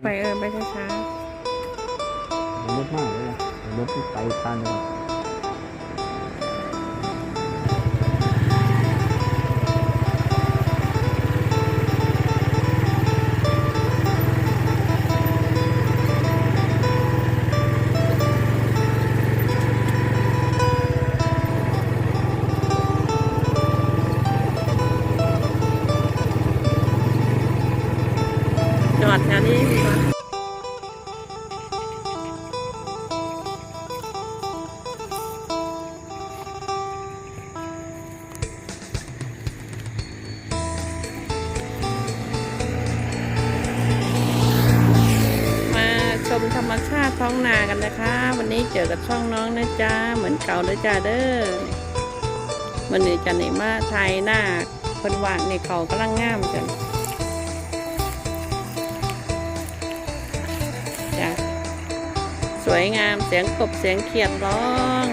ไปเออไปช้ารถมากเลยรถไปตานเลย ดแถวนี้มาชมธรรมชาติท้องนากันนะคะ วันนี้เจอกับช่องน้องนะจ๊ะเหมือนเก่าเลยจ้าเด้อมันนี่จะนี่มาไทยหน้าคนวางในเขากำลังงามจัง สวยงามเสียงกบเสียงเขียดร้อง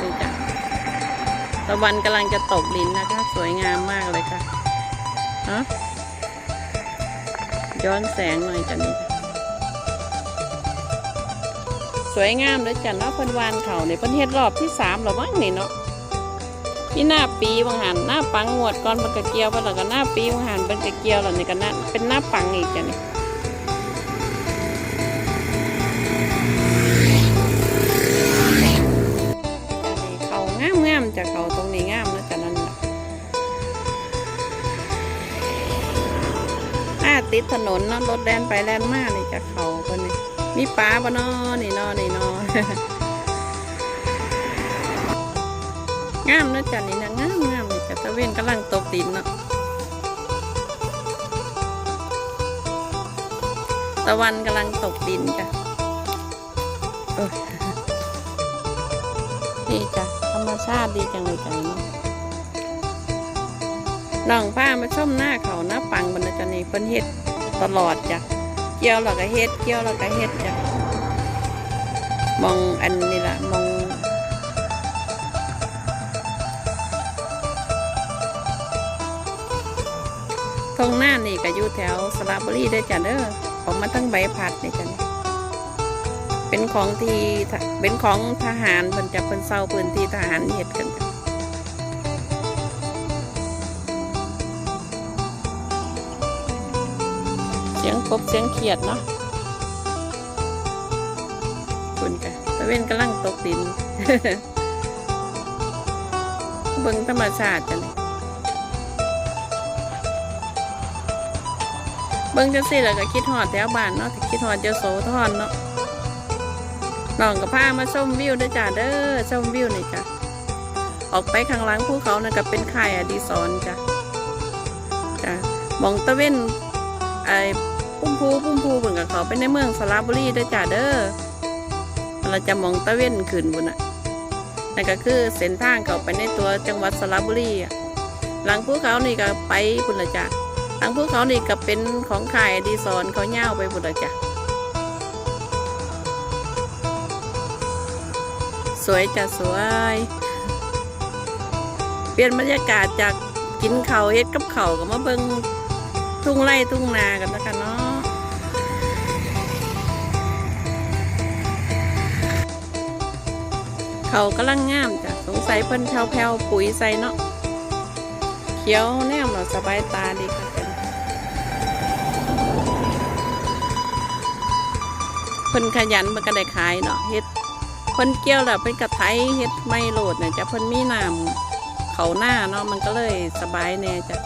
นี่จ้ะตะวันกำลังจะตกดินนะคะ สวยงามมากเลยค่ะฮะย้อนแสงหน่อยจ้ะนี่จ้สวยงามเลยจ้ะเนาะเพิ่นวานเขาเนี่ยเพิ่นเฮ็ดรอบที่สามหรอมั้งนี่เนาะนี่หน้าปีบางหันหน้าปังงวดก่อนมันกะเกียวไปแล้วก็หน้าปีบางหันเป็นกะเกียวแล้วนี่ก็หน้าเป็นหน้าปังอีกจ้ะนี่ หน้าติดถนนเนาะรถแดนไปแดนมานี่จากเขาคนนี้มีป้าปะนอนี่นอนี่นองามนะจ๊ะนี่นะงามงามนี่จ้ะตะเวนกำลังตกดินเนาะตะวันกำลังตกดินจ้ะนี่จ้ะธรรมชาติดีจังเลยจ้ะเนาะ น้องผ้ามาชมหน้าเขาหน้าปังบนนะจ๊ะนี่เพิ่นเฮ็ดตลอดจ้ะเกี่ยวแล้วก็เฮ็ดเกี่ยวแล้วก็เฮ็ดจ้ะมองอันนี้ละมองทงหน้านี่ก็อยู่แถวสระบุรีได้จ้ะเด้อออกมาทั้งใบพัดนี่จ้ะเป็นของที่เป็นของทหารเพิ่นจะเพิ่นเศร้าพื้นที่ทหารเฮ็ดกันจ้ะ สียงกบเสียงเขียดเนาะคุณกะตะเวนกำลังตกดิน เบิ่งธรรมชาติจังเบิ่งจังซี่แล้วก็คิดฮอดแถวบ้านเนาะคิดฮอดเจ้าโสธรเนาะน้องกับพามาชมวิวด้อจ้าเด้อชมวิวนี่จ้ะออกไปข้างหลังภูเขานะก็เป็นค่ายอดีศรจ้ะจ้ะมองตะเวนไอ พุ่มพูพุ่มพูเหมือนกับเขาไปในเมืองสระบุรีเด้อจ้าเด้อเราจะมองตะเวนขึ้นบนน่ะนั่นก็คือเส้นทางเขาไปในตัวจังหวัดสระบุรีอะหลังภูเขานี่ก็ไปบุญละจ้ะหลังภูเขานี่ก็เป็นของค่ายดีศรเขาเง่าไปบุญละจ้ะสวยจะสวย เปลี่ยนบรรยากาศจากกินเขาเฮ็ดกับเขาก็มาเบิ่งทุ่งไร่ทุ่งนากันนะคะเนาะ เขากำลังงามจ้ะสงสัยเพิ่นแผ่วๆปุ๋ยใส่เนาะเขียวแนมเราสบายตาดีค่ะกันเพิ่นขยันมันก็ได้ขายเนาะเฮ็ดเพิ่นเกี่ยวแล้วเป็นกระไทยเฮ็ดไม่โหลดเนี่ยจะเพิ่นมีน้ำเขาหน้าเนาะมันก็เลยสบายแน่จ้ะ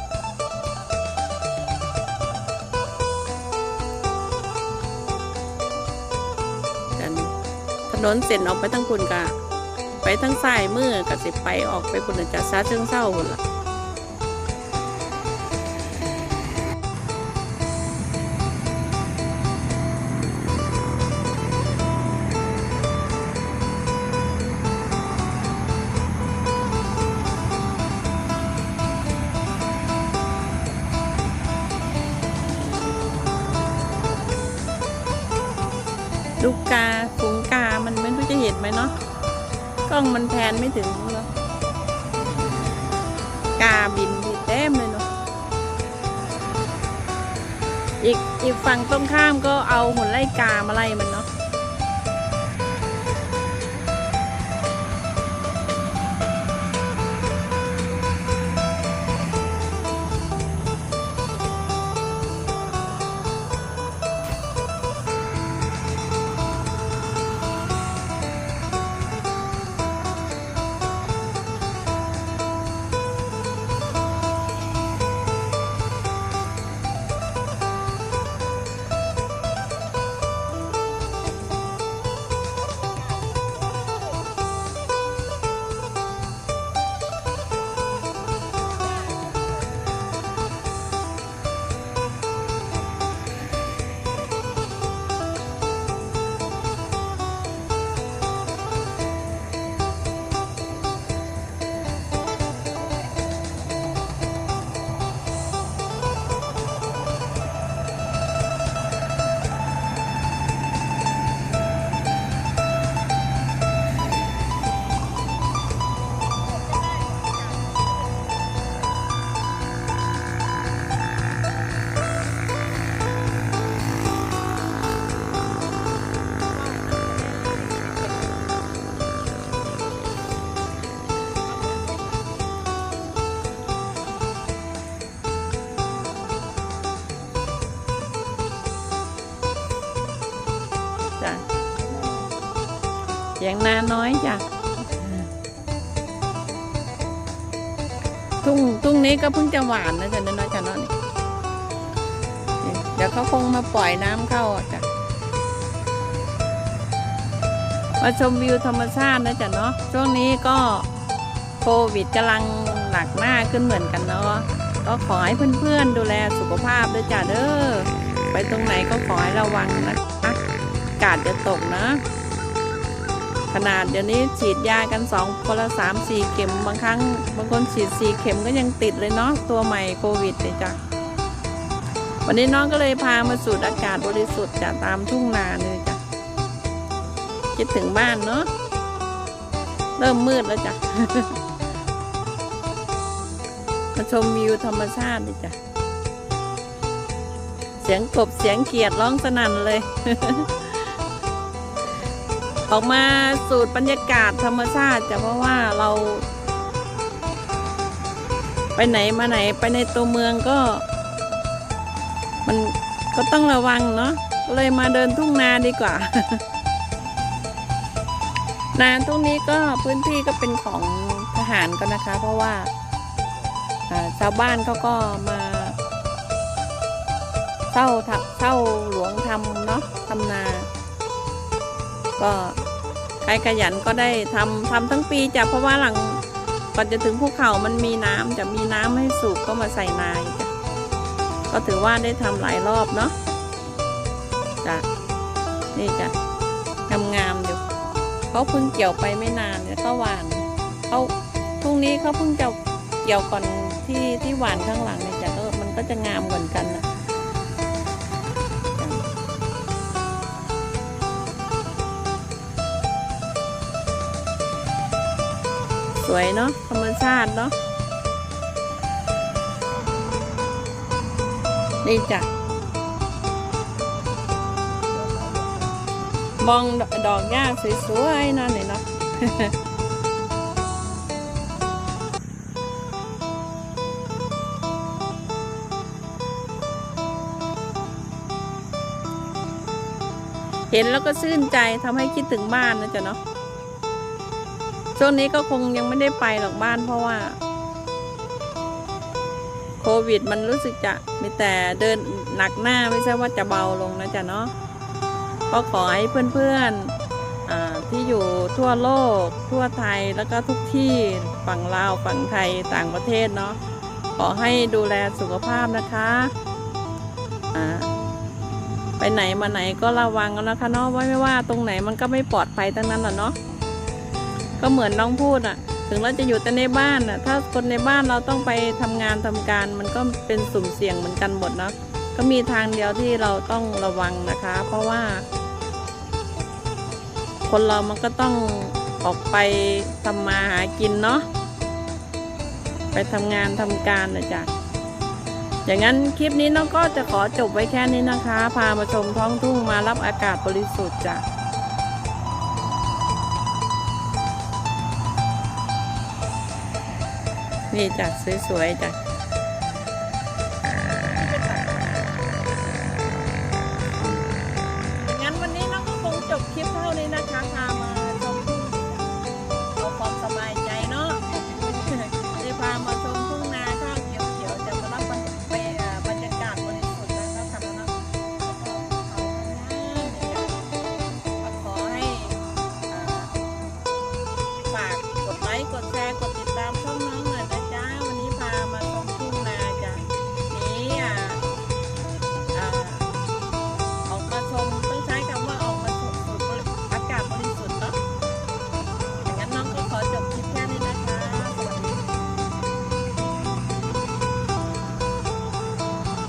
กันถนนเส้นออกไปทั้งคุณกะ ไปทั้งซ้ายมือกับสิไปออกไปคุณจะซาเชิงเศร้าพุ่นละลูกกาฝูงกา มันไม่รู้จะเห็นไหมเนาะ กล้องมันแพนไม่ถึงเนาะกาบินดีเต็มเลยเนาะอีกอีกฝั่งตรงข้ามก็เอาหุ่นไล่กามาไล่มันเนาะ ยงนาน้อยจ้ะทุ่งทุ่งนี้ก็เพิ่งจะหวานนะจ๊ะน้อยจ้ะนาะนี่เดี๋ยวเขาคงมาปล่อยน้ำเข้าจ้ะมาชมวิวธรรมชาตินะจ๊ะเนาะช่วงนี้ก็โควิดกำลังหนักหน้าขึ้นเหมือนกันเนาะก็ขอให้เพื่อนๆดูแลสุขภาพด้วยจ้ะเด้อไปตรงไหนก็ขอให้ระวังนะคะอากาศจะตกนะ ขนาดเดี๋ยวนี้ฉีดยากันสองคนละสามสี่เข็มบางครั้ง บางคนฉีดสี่เข็มก็ยังติดเลยเนาะตัวใหม่โควิดเลยจ้ะวันนี้น้องก็เลยพามาสูดอากาศบริสุทธิ์จากตามทุ่งนาเลยจ้ะคิดถึงบ้านเนาะเริ่มมืดแล้วจ้ะมาชมวิวธรรมชาติเลยจ้ะเสียงกบเสียงเขียดร้องสนั่นเลย ออกมาสูดบรรยากาศธรรมชาติจะเพราะว่าเรา ไปไหนมาไหนไปในตัวเมืองก็ มันก็ต้องระวังเนาะก็เลยมาเดินทุ่งนาดีกว่า นาทุ่งนี้ก็พื้นที่ก็เป็นของทหารกันนะคะ เพราะว่าชาวบ้านเขาก็มาเช่าเช่าหลวงทำเนาะทำนา ก็ใครขยันก็ได้ทำทำทั้งปีจ้ะเพราะว่าหลังก่อนจะถึงภูเขามันมีน้ำจะมีน้ำให้สูบก็มาใส่นาอีกจ้ะก็ถือว่าได้ทำหลายรอบเนาะจ้ะนี่จ้ะงามๆอยู่เขาเพิ่งเกี่ยวไปไม่นานเนี่ยก็หวานเขาพรุ่งนี้เขาเพิ่งจะเกี่ยวก่อนที่ที่หวานข้างหลังเนี่ยจ้ะก็มันก็จะงามเหมือนกันนะ สวยเนาะธรรมชาติเนาะนี่จ้ะมองดอกหญ้าสวยๆนั่นเลยเนาะเห็นแล้วก็ชื่นใจทำให้คิดถึงบ้านนะจ๊ะเนาะ ช่วงนี้ก็คงยังไม่ได้ไปหรอกบ้านเพราะว่า โควิดมันรู้สึกจะมีแต่เดินหนักหน้าไม่ใช่ว่าจะเบาลงนะจ๊ะเนาะก็ขอให้เพื่อนๆที่อยู่ทั่วโลก ทั่วไทยแล้วก็ทุกที่ฝั่งลาวฝั่งไทยต่างประเทศเนาะขอให้ดูแลสุขภาพนะคะไปไหนมาไหนก็ระวังกันนะคะเนาะว่าไม่ว่าตรงไหนมันก็ไม่ปลอดภัยทั้งนั้นแหละเนาะ ก็เหมือนน้องพูดอะ ถึงเราจะอยู่แต่ในบ้านอะ ถ้าคนในบ้านเราต้องไปทำงานทำการ มันก็เป็นสุ่มเสี่ยงเหมือนกันหมดเนาะก็มีทางเดียวที่เราต้องระวังนะคะ เพราะว่า คนเรามันก็ต้องออกไปทำมาหากินเนาะไปทำงานทำการนะจ๊ะอย่างนั้นคลิปนี้น้องก็จะขอจบไว้แค่นี้นะคะ พามาชมท้องทุ่งมารับอากาศบริสุทธิ์จ้ะ นี่จ้ะสวยๆจ้ะงั้นวันนี้น้องก็คงจบคลิปเท่านี้นะคะค่ะ